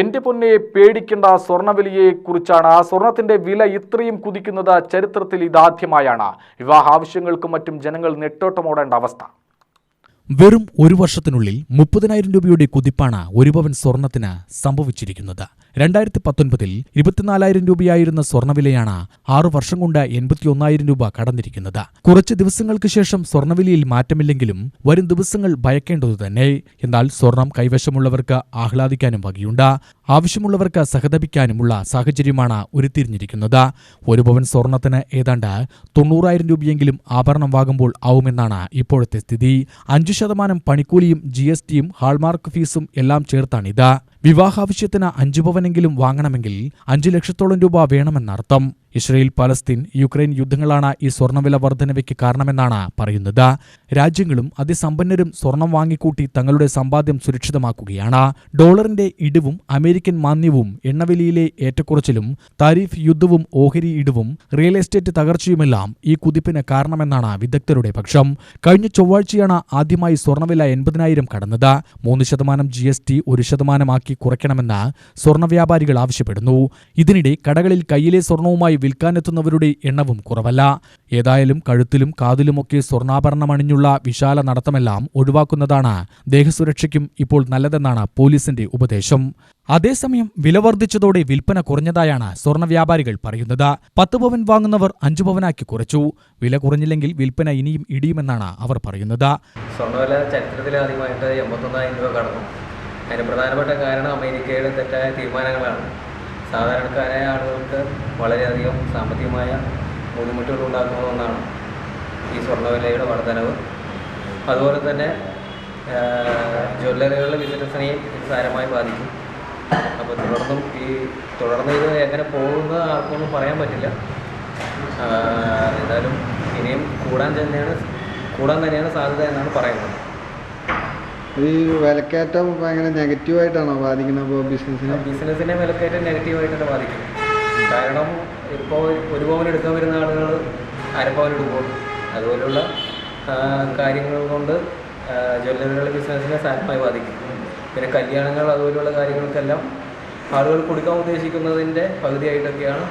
എന്റെ പൊന്നെ പേടിക്കേണ്ട ആ സ്വർണത്തിന്റെ വില ഇത്രയും കുതിക്കുന്നത് ചരിത്രത്തിൽ ഇതാദ്യമായാണ്. വിവാഹ ആവശ്യങ്ങൾക്കും മറ്റും ജനങ്ങൾ നെട്ടോട്ടമോടേണ്ട അവസ്ഥ. വെറും ഒരു വർഷത്തിനുള്ളിൽ മുപ്പതിനായിരം രൂപയുടെ കുതിപ്പാണ് ഒരു പവൻ സ്വർണത്തിന് സംഭവിച്ചിരിക്കുന്നത്. രണ്ടായിരത്തി പത്തൊൻപതിൽ ഇരുപത്തിനാലായിരം രൂപയായിരുന്ന സ്വർണവിലയാണ് ആറു വർഷം കൊണ്ട് എൺപത്തിയൊന്നായിരം രൂപ കടന്നിരിക്കുന്നത്. കുറച്ച് ദിവസങ്ങൾക്ക് ശേഷം സ്വർണവിലയിൽ മാറ്റമില്ലെങ്കിലും വരും ദിവസങ്ങൾ ഭയക്കേണ്ടതു തന്നെ എന്നാൽ സ്വർണം കൈവശമുള്ളവർക്ക് ആഹ്ലാദിക്കാനും വകയുണ്ട്. ആവശ്യമുള്ളവർക്ക് സഹതപിക്കാനുമുള്ള സാഹചര്യമാണ് ഉരുത്തിരിഞ്ഞിരിക്കുന്നത്. ഒരു പവൻ സ്വർണത്തിന് ഏതാണ്ട് തൊണ്ണൂറായിരം രൂപയെങ്കിലും ആഭരണം വാങ്ങുമ്പോൾ ആവുമെന്നാണ് ഇപ്പോഴത്തെ സ്ഥിതി. അഞ്ചു ശതമാനം പണിക്കൂലിയും ജി എസ് ടിയും ഹാൾമാർക്ക് ഫീസും എല്ലാം ചേർത്താണിത് വിവാഹാവശ്യത്തിന് അഞ്ചു പവനെങ്കിലും വാങ്ങണമെങ്കിൽ അഞ്ചു ലക്ഷത്തോളം രൂപ വേണമെന്നർത്ഥം. ഇസ്രയേൽ പലസ്തീൻ യുക്രൈൻ യുദ്ധങ്ങളാണ് ഈ സ്വർണവില വർധനവയ്ക്ക് കാരണമെന്നാണ് പറയുന്നത്. രാജ്യങ്ങളും അതിസമ്പന്നരും സ്വർണം വാങ്ങിക്കൂട്ടി തങ്ങളുടെ സമ്പാദ്യം സുരക്ഷിതമാക്കുകയാണ്. ഡോളറിന്റെ ഇടിവും അമേരിക്കൻ മാന്യവും എണ്ണവിലയിലെ ഏറ്റക്കുറച്ചിലും താരിഫ് യുദ്ധവും ഓഹരി ഇടിവും റിയൽ എസ്റ്റേറ്റ് തകർച്ചയുമെല്ലാം ഈ കുതിപ്പിന് കാരണമെന്നാണ് വിദഗ്ധരുടെ പക്ഷം. കഴിഞ്ഞ ചൊവ്വാഴ്ചയാണ് ആദ്യമായി സ്വർണവില എൺപതിനായിരം കടന്നത്. മൂന്ന് ശതമാനം ജി എസ് ടി ഒരു ശതമാനമാക്കി കുറയ്ക്കണമെന്ന് സ്വർണ വ്യാപാരികൾ ആവശ്യപ്പെടുന്നു. ഇതിനിടെ കടകളിൽ കയ്യിലെ സ്വർണവുമായി വിൽക്കാനെത്തുന്നവരുടെ എണ്ണവും കുറവല്ല. ഏതായാലും കഴുത്തിലും കാതിലുമൊക്കെ സ്വർണാഭരണം അണിഞ്ഞുള്ള വിശാല നടത്തമെല്ലാം ഒഴിവാക്കുന്നതാണ് ദേഹസുരക്ഷയ്ക്കും ഇപ്പോൾ നല്ലതെന്നാണ് പോലീസിന്റെ ഉപദേശം. അതേസമയം വില വർദ്ധിച്ചതോടെ വിൽപ്പന കുറഞ്ഞതായാണ് സ്വർണ വ്യാപാരികൾ പറയുന്നത്. പത്ത് പവൻ വാങ്ങുന്നവർ അഞ്ചു പവനാക്കി കുറച്ചു. വില കുറഞ്ഞില്ലെങ്കിൽ വിൽപ്പന ഇനിയും ഇടിയുമെന്നാണ് അവർ പറയുന്നത്. സ്വർണവില ചരിത്രത്തിലാദ്യമായിട്ട് എൺപത്തൊന്നായിരം രൂപ കടന്നു. അതിന് പ്രധാനപ്പെട്ട കാരണം അമേരിക്കയുടെ തെറ്റായ തീരുമാനങ്ങളാണ്. സാധാരണക്കാരായ ആളുകൾക്ക് വളരെയധികം സാമ്പത്തികമായ ബുദ്ധിമുട്ടുകൾ ഉണ്ടാക്കുന്ന ഒന്നാണ് ഈ സ്വർണവിലയുടെ വർധനവ്. അതുപോലെ തന്നെ ജ്വല്ലറികളുടെ ബിസിനസ്സിനെയും ഇത് സാരമായി ബാധിക്കും. അപ്പോൾ തുടർന്നും ഈ തുടർന്ന് ഇത് എങ്ങനെ പോകുന്നത് ആർക്കൊന്നും പറയാൻ പറ്റില്ല. എന്തായാലും ഇനിയും കൂടാൻ തന്നെയാണ് കൂടാൻ തന്നെയാണ് സാധ്യത എന്നാണ് പറയുന്നത്. ഈ വിലക്കയറ്റം ഭയങ്കര നെഗറ്റീവായിട്ടാണോ ബാധിക്കുന്നത് അപ്പോൾ ബിസിനസ്സിനെ ബിസിനസ്സിനെ വിലക്കയറ്റം നെഗറ്റീവായിട്ടാണ് ബാധിക്കുന്നത്. കാരണം ഇപ്പോൾ ഒരു പവൻ എടുക്കാൻ വരുന്ന ആളുകൾ അരപ്പവൻ എടുക്കും. അതുപോലുള്ള കാര്യങ്ങൾ കൊണ്ട് ജ്വല്ലറികളുടെ ബിസിനസ്സിനെ സാരമായി ബാധിക്കും. പിന്നെ കല്യാണങ്ങൾ അതുപോലുള്ള കാര്യങ്ങൾക്കെല്ലാം ആളുകൾ കൊടുക്കാൻ ഉദ്ദേശിക്കുന്നതിന്റെ പകുതിയായിട്ടൊക്കെയാണ്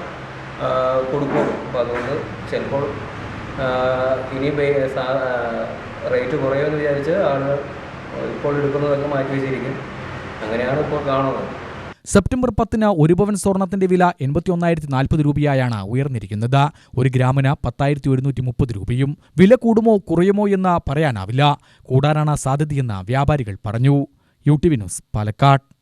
കൊടുക്കുന്നത്. കൊടുക്കും അപ്പോൾ അതുകൊണ്ട് ചിലപ്പോൾ ഇനി റേറ്റ് കുറയുമെന്ന് വിചാരിച്ച് ആളുകൾ ഇപ്പോൾ എടുക്കുന്നതൊക്കെ മാറ്റി വെച്ചിരിക്കും. അങ്ങനെയാണ് ഇപ്പോൾ കാണുന്നത്. സെപ്റ്റംബർ പത്തിന് ഒരു പവൻ സ്വർണത്തിന്റെ വില എൺപത്തിയൊന്നായിരത്തി നാൽപ്പത് രൂപയായാണ് ഉയർന്നിരിക്കുന്നത്. ഒരു ഗ്രാമിന് പത്തായിരത്തി ഒരുന്നൂറ്റി മുപ്പത് രൂപയും വില കൂടുമോ കുറയുമോ എന്ന് പറയാനാവില്ല. കൂടാനാണ് സാധ്യതയെന്ന് വ്യാപാരികൾ പറഞ്ഞു. U T V news Palakkad.